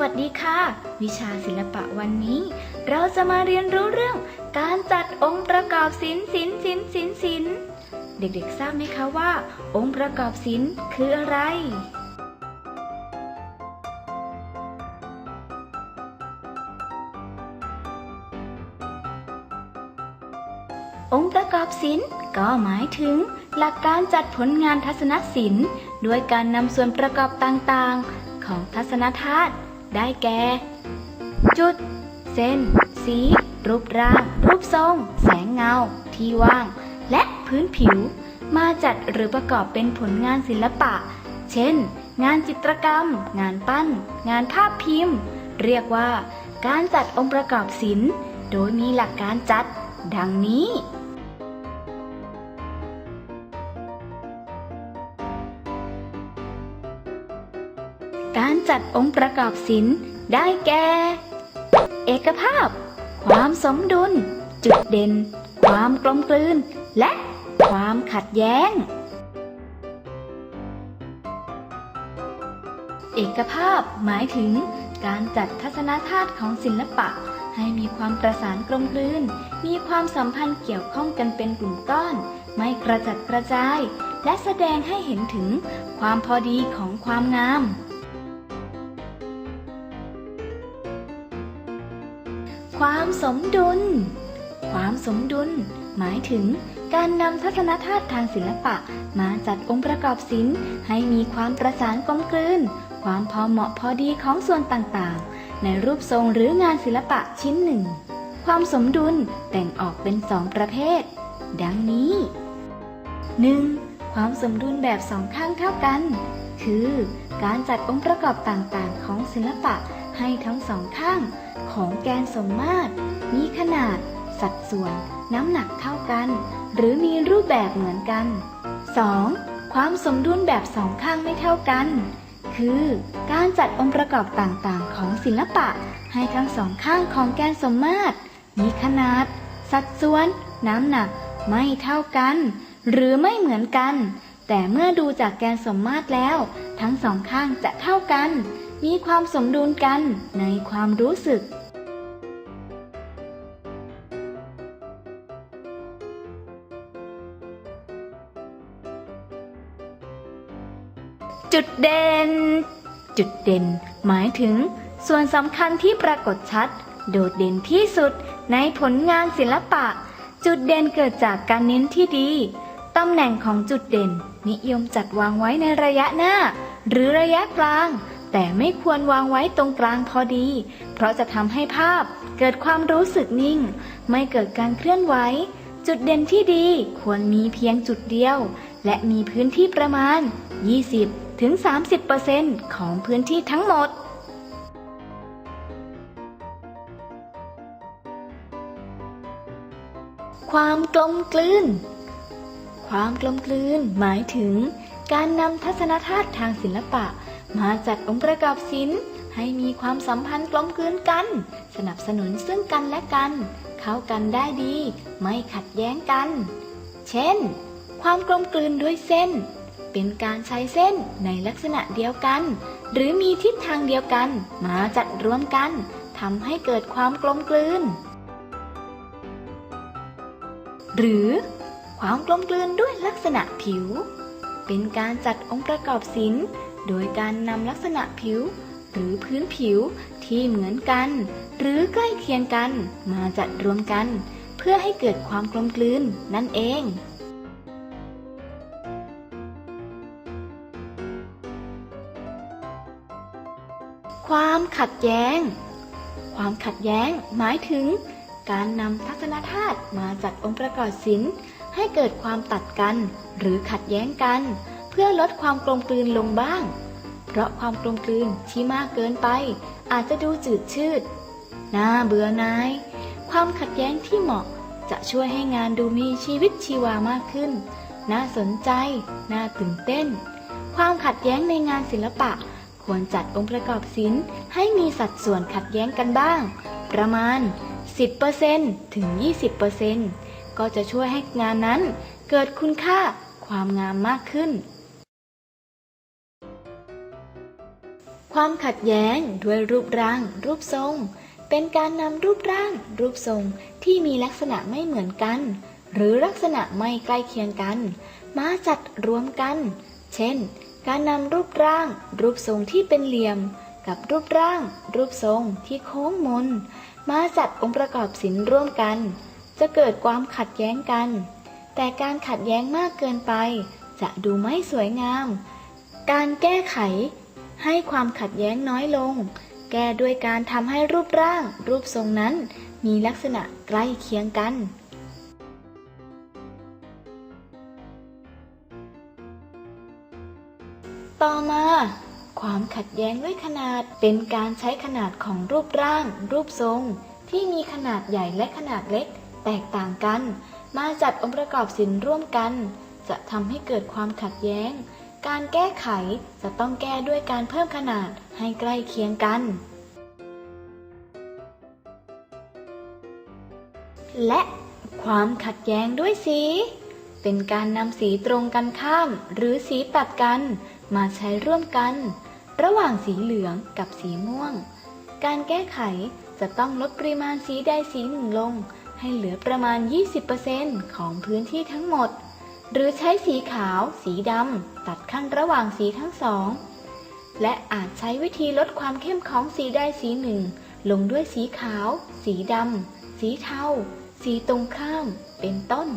วัสดีค่ะ วิชาศิลปะวันนี้ เราจะมาเรียนรู้เรื่อง การจัดองค์ประกอบศิลป์ศิลป์ศิลป์ศิลป์ศิลป์เด็กๆทราบไหมคะว่า องค์ประกอบศิลป์คืออะไร องค์ประกอบศิลป์ก็หมายถึง หลักการจัดผลงานทัศนศิลป์ด้วยการนำส่วนประกอบต่างๆ ของทัศนธาตุ ได้แก่ จุด เส้น สี รูปร่าง รูปทรง แสงเงา ที่ว่าง และพื้นผิว มาจัดหรือประกอบเป็นผลงานศิลปะ เช่น งานจิตรกรรม งานปั้น งานภาพพิมพ์ เรียกว่า การจัดองค์ประกอบศิลป์ โดยมีหลักการจัด ดังนี้ จัดองค์ประกอบศิลป์ได้แก่ เอกภาพ ความสมดุล จุดเด่น ความกลมกลืน และความขัดแย้ง เอกภาพหมายถึงการจัดทัศนธาตุของศิลปะ ให้มีความประสานกลมกลืน มีความสัมพันธ์เกี่ยวข้องกันเป็นกลุ่มก้อน ไม่กระจัดกระจาย และแสดงให้เห็นถึงความพอดีของความงาม ความสมดุล ความสมดุล หมายถึงการนำทัศนธาตุทางศิลปะ มาจัดองค์ประกอบศิลป์ให้มีความประสานกลมกลืน ความพอเหมาะพอดีของส่วนต่างๆ ในรูปทรงหรืองานศิลปะชิ้นหนึ่ง ความสมดุลแบ่งออกเป็นสองประเภท ดังนี้ 1. ความสมดุลแบบสองข้างเท่ากัน คือ การจัดองค์ประกอบต่างๆ ของศิลปะ ให้ทั้งสองข้างของแกนสมมาตร มีขนาด สัดส่วน น้ำหนักเท่ากัน หรือมีรูปแบบเหมือนกัน 2. ความสมดุลแบบสองข้างไม่เท่ากัน คือการจัดองค์ประกอบต่างๆ ของศิลปะ ให้ทั้งสองข้างของแกนสมมาตร มีขนาด สัดส่วน น้ำหนักไม่เท่ากัน หรือไม่เหมือนกัน แต่เมื่อดูจากแกนสมมาตรแล้ว ทั้งสองข้างจะเท่ากัน มีความสมดุลกันในความรู้สึก จุดเด่น จุดเด่น หมายถึง ส่วนสำคัญที่ปรากฏชัด โดดเด่นที่สุดในผลงานศิลปะ จุดเด่นเกิดจากการเน้นที่ดีตำแหน่งของจุดเด่น นิยมจัดวางไว้ในระยะหน้า หรือระยะกลาง แต่ไม่ควรวางไว้ตรงกลางพอดี เพราะจะทำให้ภาพเกิดความรู้สึกนิ่ง ไม่เกิดการเคลื่อนไหว จุดเด่นที่ดีควรมีเพียงจุดเดียว และมีพื้นที่ประมาณ 20ถึง30%ของพื้นที่ทั้งหมดความกลมกลืน ความกลมกลืนหมายถึง การนำทัศนธาตุทางศิลปะ มาจัดองค์ประกอบศิลป์ให้มีความสัมพันธ์กลมกลืนกัน สนับสนุนซึ่งกันและกัน เข้ากันได้ดี ไม่ขัดแย้งกัน เช่น ความกลมกลืนด้วยเส้น เป็นการใช้เส้นในลักษณะเดียวกัน หรือมีทิศทางเดียวกัน มาจัดรวมกันทำให้เกิดความกลมกลืน หรือความกลมกลืนด้วยลักษณะผิว เป็นการจัดองค์ประกอบศิลป์ โดยการนำลักษณะผิว หรือพื้นผิวที่เหมือนกัน หรือใกล้เคียงกันมาจัดรวมกัน เพื่อให้เกิดความกลมกลืนนั่นเองความขัดแย้ง ความขัดแย้งหมายถึง การนำทัศนธาตุมาจัดองค์ประกอบศิลป์ให้เกิดความตัดกันหรือขัดแย้งกัน พื่อลดความกลมกลืนลงบ้าง เพราะความกลมกลืนที่มากเกินไป อาจจะดูจืดชืด น่าเบื่อนาย ความขัดแย้งที่เหมาะจะช่วยให้งานดูมีชีวิตชีวามากขึ้น น่าสนใจ น่าตื่นเต้น ความขัดแย้งในงานศิลปะ ควรจัดองค์ประกอบศิลป์ให้มีสัดส่วนขัดแย้งกันบ้าง ประมาณ 10%ถึง 20%ก็จะช่วยให้งานนั้นเกิดคุณค่าความงามมากขึ้น ความขัดแย้งด้วยรูปร่าง รูปทรง เป็นการนำรูปร่าง รูปทรงที่มีลักษณะไม่เหมือนกัน หรือลักษณะไม่ใกล้เคียงกัน มาจัดรวมกัน เช่น การนำรูปร่าง รูปทรงที่เป็นเหลี่ยม กับรูปร่าง รูปทรงที่โค้งมน มาจัดองค์ประกอบศิลป์ร่วมกัน จะเกิดความขัดแย้งกัน แต่การขัดแย้งมากเกินไป จะดูไม่สวยงาม การแก้ไข ให้ความขัดแย้งน้อยลง แก้ด้วยการทำให้รูปร่าง รูปทรงนั้น มีลักษณะใกล้เคียงกัน ต่อมาความขัดแย้งด้วยขนาดเป็นการใช้ขนาดของรูปร่าง รูปทรง ที่มีขนาดใหญ่และขนาดเล็ก แตกต่างกัน มาจัดองค์ประกอบศิลป์ร่วมกัน จะทำให้เกิดความขัดแย้ง การแก้ไขจะต้องแก้ด้วยการเพิ่มขนาดให้ใกล้เคียงกัน และความขัดแย้งด้วยสี เป็นการนำสีตรงกันข้าม หรือสีตัดกัน มาใช้ร่วมกัน ระหว่างสีเหลืองกับสีม่วง การแก้ไขจะต้องลดปริมาณสีใดสีหนึ่งลง ให้เหลือประมาณ 20%ของพื้นที่ทั้งหมด หรือใช้สีขาว สีดำตัดขั้นระหว่างสีทั้งสอง และอาจใช้วิธีลดความเข้มของสีใดสีหนึ่ง ลงด้วยสีขาว สีดำสีเทาสีตรงข้าม เป็นต้น